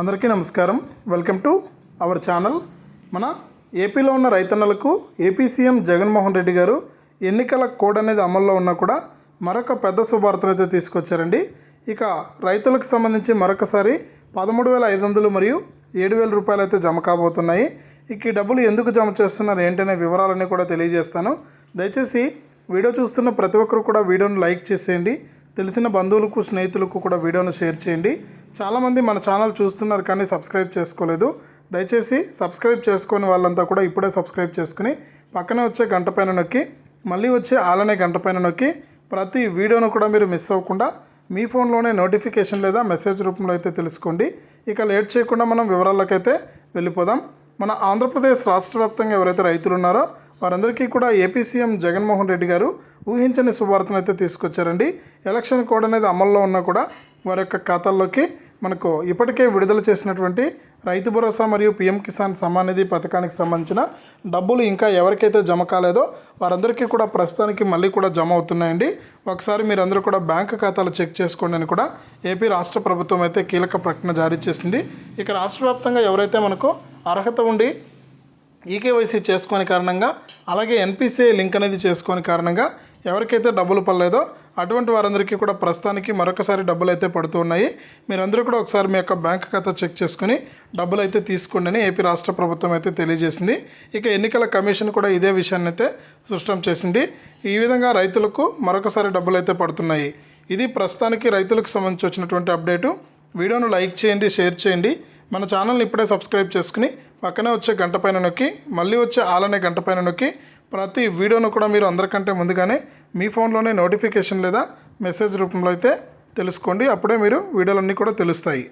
అందరికీ నమస్కారం. Welcome to our channel మన ఏపీలో ఉన్న రైతన్నలకు ఏపీ సీఎం జగన్మోహన్ రెడ్డి గారు ఎన్నికల కోడ్ అనేది అమల్లో ఉన్నా కూడా మరొక పెద్ద శుభార్తను అయితే తీసుకొచ్చారండి. ఇక రైతులకు సంబంధించి మరొకసారి పదమూడు వేల ఐదు వందలు మరియు ఏడు వేల రూపాయలు అయితే జమ కాబోతున్నాయి. ఇక ఈ డబ్బులు ఎందుకు జమ చేస్తున్నారు ఏంటనే వివరాలన్నీ కూడా తెలియజేస్తాను. దయచేసి వీడియో చూస్తున్న ప్రతి ఒక్కరు కూడా వీడియోను లైక్ చేసేయండి. తెలిసిన బంధువులకు స్నేహితులకు కూడా వీడియోను షేర్ చేయండి. చాలామంది మన ఛానల్ చూస్తున్నారు కానీ సబ్స్క్రైబ్ చేసుకోలేదు. దయచేసి సబ్స్క్రైబ్ చేసుకొని వాళ్ళంతా కూడా ఇప్పుడే సబ్స్క్రైబ్ చేసుకుని పక్కనే వచ్చే గంట పైన నొక్కి మళ్ళీ వచ్చే ఆలనే గంట పైన నొక్కి ప్రతి వీడియోను కూడా మీరు మిస్ అవ్వకుండా మీ ఫోన్లోనే నోటిఫికేషన్ లేదా మెసేజ్ రూపంలో అయితే తెలుసుకోండి. ఇక లేట్ చేయకుండా మనం వివరాల్లోకైతే వెళ్ళిపోదాం. మన ఆంధ్రప్రదేశ్ రాష్ట్ర వ్యాప్తంగా ఎవరైతే రైతులు ఉన్నారో వారందరికీ కూడా ఏపీ సీఎం జగన్మోహన్ రెడ్డి గారు ఊహించని శుభార్తను అయితే తీసుకొచ్చారండి. ఎలక్షన్ కోడ్ అనేది అమల్లో ఉన్నా కూడా వారి యొక్క ఖాతాల్లోకి మనకు ఇప్పటికే విడుదల చేసినటువంటి రైతు భరోసా మరియు పిఎం కిసాన్ సమ్మాన్ నిధి పథకానికి సంబంధించిన డబ్బులు ఇంకా ఎవరికైతే జమ కాలేదో వారందరికీ కూడా ప్రస్తుతానికి మళ్ళీ కూడా జమ అవుతున్నాయండి. ఒకసారి మీరందరూ కూడా బ్యాంక్ ఖాతాలు చెక్ చేసుకోండి అని కూడా ఏపీ రాష్ట్ర ప్రభుత్వం అయితే కీలక ప్రకటన జారీ చేసింది. ఇక రాష్ట్ర వ్యాప్తంగా ఎవరైతే మనకు అర్హత ఉండి ఈకేవైసీ చేసుకోని కారణంగా అలాగే ఎన్పిసిఐ లింక్ అనేది చేసుకోని కారణంగా ఎవరికైతే డబ్బులు పడలేదో అటువంటి వారందరికీ కూడా ప్రస్తుతానికి మరొకసారి డబ్బులు అయితే పడుతున్నాయి మీరందరూ కూడా ఒకసారి మీ యొక్క బ్యాంక్ ఖాతా చెక్ చేసుకుని డబ్బులు అయితే తీసుకోండి అని ఏపీ రాష్ట్ర ప్రభుత్వం అయితే తెలియజేసింది. ఇక ఎన్నికల కమిషన్ కూడా ఇదే విషయాన్ని అయితే స్పష్టం చేసింది. ఈ విధంగా రైతులకు మరొకసారి డబ్బులు అయితే పడుతున్నాయి. ఇది ప్రస్తుతానికి రైతులకు సంబంధించి వచ్చినటువంటి అప్డేటు. వీడియోను లైక్ చేయండి షేర్ చేయండి. మన ఛానల్ని ఇప్పుడే సబ్స్క్రైబ్ చేసుకుని పక్కనే వచ్చే గంట పైన నొక్కి మళ్ళీ వచ్చే ఆలనే గంట పైన నొక్కి ప్రతి వీడియోను కూడా మీరు అందరికంటే ముందుగానే మీ ఫోన్లోనే నోటిఫికేషన్ లేదా మెసేజ్ రూపంలో అయితే తెలుసుకోండి. అప్పుడే మీరు వీడియోలన్నీ కూడా తెలుస్తాయి.